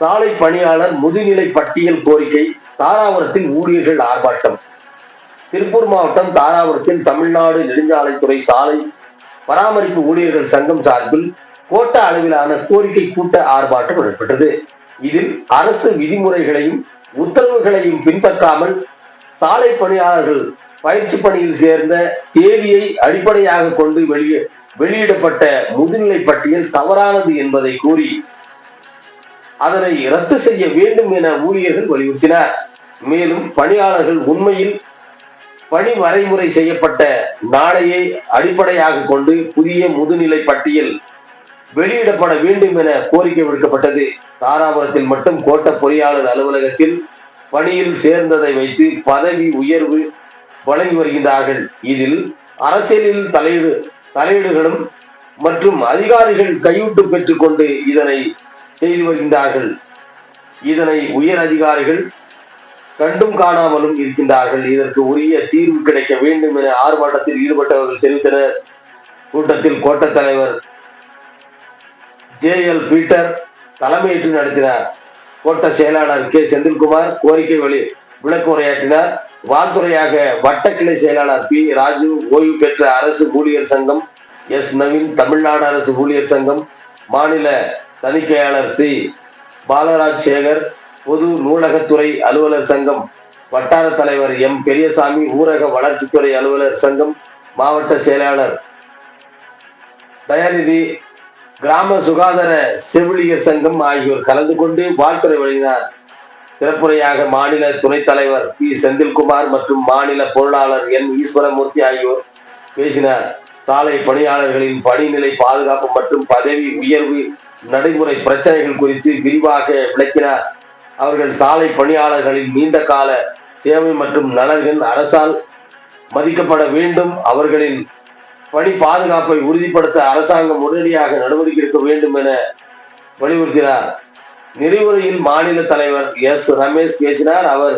சாலை பணியாளர் முதுநிலை பட்டியல் கோரிக்கை தாராபுரத்தில் ஊழியர்கள் ஆர்ப்பாட்டம். திருப்பூர் மாவட்டம் தாராபுரத்தில் தமிழ்நாடு நெடுஞ்சாலைத்துறை சாலை பராமரிப்பு ஊழியர்கள் சங்கம் சார்பில் கோட்ட அளவிலான கோரிக்கை கூட்ட ஆர்ப்பாட்டம் நடைபெற்றது. இதில் அரசு விதிமுறைகளையும் உத்தரவுகளையும் பின்பற்றாமல் சாலை பணியாளர்கள் பயிற்சி பணியில் சேர்ந்த தேதியை அடிப்படையாக கொண்டு வெளியே வெளியிடப்பட்ட முதுநிலை பட்டியல் தவறானது என்பதை கூறி அதனை ரத்து செய்ய வேண்டும் என ஊழியர்கள் வலியுறுத்தினார். மேலும் பணியாளர்கள் உண்மையில் பணி வரைமுறை செய்யப்பட்ட நாளையை அடிப்படையாக கொண்டு புதிய முதுநிலை பட்டியல் வெளியிடப்பட வேண்டும் என கோரிக்கை விடுக்கப்பட்டது. தாராபுரத்தில் மட்டும் கோட்ட பொறியாளர் அலுவலகத்தில் பணியில் சேர்ந்ததை வைத்து பதவி உயர்வு வழங்கி வருகின்றார்கள். இதில் அரசியலில் தலையீடு தலையீடுகளும் மற்றும் அதிகாரிகள் கையூட்டு பெற்றுக்கொண்டு இதனை செய்து வருகின்றார்கள். இதனை உயர் அதிகாரிகள் கண்டும் காணாமலும் இருக்கின்றார்கள். இதற்கு உரிய தீர்வு கிடைக்க வேண்டும் என ஆர்ப்பாட்டத்தில் ஈடுபட்டவர்கள் தெரிவித்தனர். கூட்டத்தில் கோட்ட தலைவர் ஜே எல் பீட்டர் தலைமையேற்று நடத்தினார். கோட்ட செயலாளர் கே. செந்தில்குமார் கோரிக்கை வழி விளக்க உரையாற்றினார். வட்டக்கிளை செயலாளர் பி. ராஜு ஓய்வு பெற்ற அரசு ஊழியர் சங்கம் எஸ். நவீன் தமிழ்நாடு அரசு ஊழியர் சங்கம் மாநில தணிக்கையாளர் சி. பாலராஜ் சேகர் பொது நூலகத்துறை அலுவலர் சங்கம் வட்டார தலைவர் எம். பெரியசாமி ஊரக வளர்ச்சித்துறை அலுவலர் சங்கம் மாவட்ட செயலாளர். தயாநிதி கிராம சுகாதார செவிலியர் சங்கம் ஆகியோர் கலந்து கொண்டு வாழ்த்துறை வழங்கினார். சிறப்புரையாக மாநில துணைத் தலைவர் பி. செந்தில்குமார் மற்றும் மாநில பொருளாளர் என். ஈஸ்வரமூர்த்தி ஆகியோர் பேசினார். சாலை பணியாளர்களின் பணிநிலை பாதுகாப்பு மற்றும் பதவி உயர்வு நடைமுறை பிரச்சனைகள் குறித்து விரிவாக விளக்கினார். அவர்கள் சாலை பணியாளர்களின் நீண்ட கால சேவை மற்றும் நலன்கள் அரசால் மதிக்கப்பட வேண்டும். அவர்களின் பணி பாதுகாப்பை உறுதிப்படுத்த அரசாங்கம் உடனடியாக நடவடிக்கை எடுக்க வேண்டும் என வலியுறுத்தினார். நிறைவுரையில் மாநில தலைவர் எஸ். ரமேஷ் பேசினார். அவர்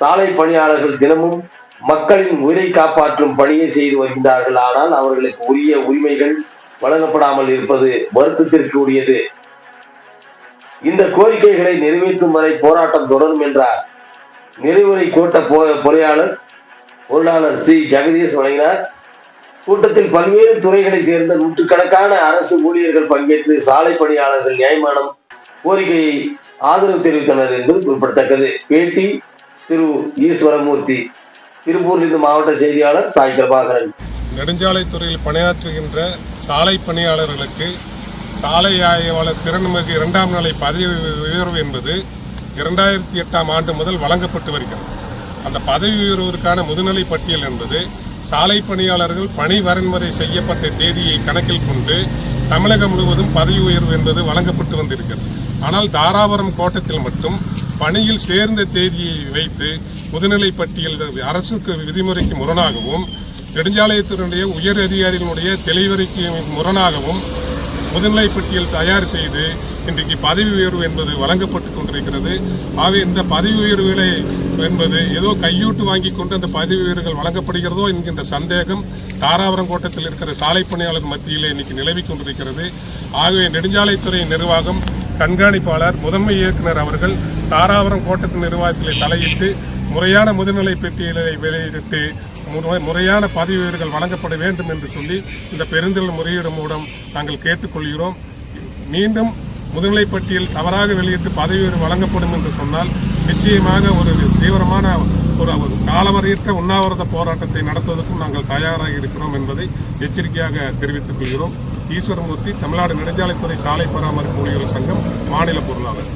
சாலை பணியாளர்கள் தினமும் மக்களின் உயிரை காப்பாற்றும் பணியை செய்து வருகின்றார்கள். ஆனால் அவர்களுக்கு உரிய உரிமைகள் வழங்கப்படாமல் இருப்பது வருத்தத்திற்கு உரியது. இந்த கோரிக்கைகளை நிறைவேற்றும் வரை போராட்டம் தொடரும் என்றார். நிறைவுரை கூட்ட பொறியாளர் பொருளாளர் சி. ஜெகதீஷ் வழங்கினார். கூட்டத்தில் பல்வேறு துறைகளை சேர்ந்த நூற்றுக்கணக்கான அரசு ஊழியர்கள் பங்கேற்று சாலை பணியாளர்கள் நியாயமானம் கோரிக்கையை ஆதரவு தெரிவித்தனர் என்பது குறிப்பிடத்தக்கது. பேட்டி திரு ஈஸ்வரமூர்த்தி திருப்பூரிலிருந்து மாவட்ட செய்தியாளர் சாய் பிரபாகரன். நெடுஞ்சாலைத்துறையில் பணியாற்றுகின்ற சாலை பணியாளர்களுக்கு சாலை ஆய்வாளர் திறன்மிகு இரண்டாம் நிலை பதவி உயர்வு என்பது இரண்டாயிரத்தி எட்டாம் ஆண்டு முதல் வழங்கப்பட்டு வருகிறது. அந்த பதவி உயர்விற்கான முதுநிலை பட்டியல் என்பது சாலை பணியாளர்கள் பணி வரன்முறை செய்யப்பட்ட தேதியை கணக்கில் கொண்டு தமிழகம் முழுவதும் பதவி உயர்வு என்பது வழங்கப்பட்டு வந்திருக்கிறது. ஆனால் தாராபுரம் கோட்டத்தில் மட்டும் பணியில் சேர்ந்த தேதியை வைத்து முதுநிலை பட்டியல் அரசுக்கு விதிமுறைக்கு முரணாகவும் நெடுஞ்சாலையத்தினுடைய உயர் அதிகாரிகளுடைய தெளிவறைக்கு முரணாகவும் முதுநிலை பட்டியல் தயார் செய்து இன்றைக்கு பதவி உயர்வு என்பது வழங்கப்பட்டு கொண்டிருக்கிறது. ஆகவே இந்த பதவி உயர்வுகளை என்பது ஏதோ கையூட்டு வாங்கி கொண்டு அந்த பதவி வீடுகள் வழங்கப்படுகிறதோ என்கின்ற சந்தேகம் தாராபுரம் கோட்டத்தில் இருக்கிற சாலை பணியாளர் மத்தியிலே இன்னைக்கு நிலவி கொண்டிருக்கிறது. ஆகவே நெடுஞ்சாலைத்துறை நிர்வாகம் கண்காணிப்பாளர் முதன்மை இயக்குனர் அவர்கள் தாராபுரம் கோட்டத்தின் நிர்வாகத்திலே தலையிட்டு முறையான முதுநிலை பெட்டியலை வெளியிட்டு முறையான பதவி உயர்வுகள் வழங்கப்பட வேண்டும் என்று சொல்லி இந்த பெருந்தல் முறையீடு மூலம் நாங்கள் கேட்டுக்கொள்கிறோம். மீண்டும் முதுநிலை பட்டியல் தவறாக வெளியிட்டு பதவி உயர்வு வழங்கப்படும் என்று சொன்னால் நிச்சயமாக ஒரு தீவிரமான ஒரு காலவரையற்ற உண்ணாவிரத போராட்டத்தை நடத்துவதற்கும் நாங்கள் தயாராக இருக்கிறோம் என்பதை எச்சரிக்கையாக தெரிவித்துக் கொள்கிறோம். ஈஸ்வரமூர்த்தி தமிழ்நாடு நெடுஞ்சாலைத்துறை சாலை பராமரிப்பு ஊழியர்கள் சங்கம் மாநில பொருளாளர்.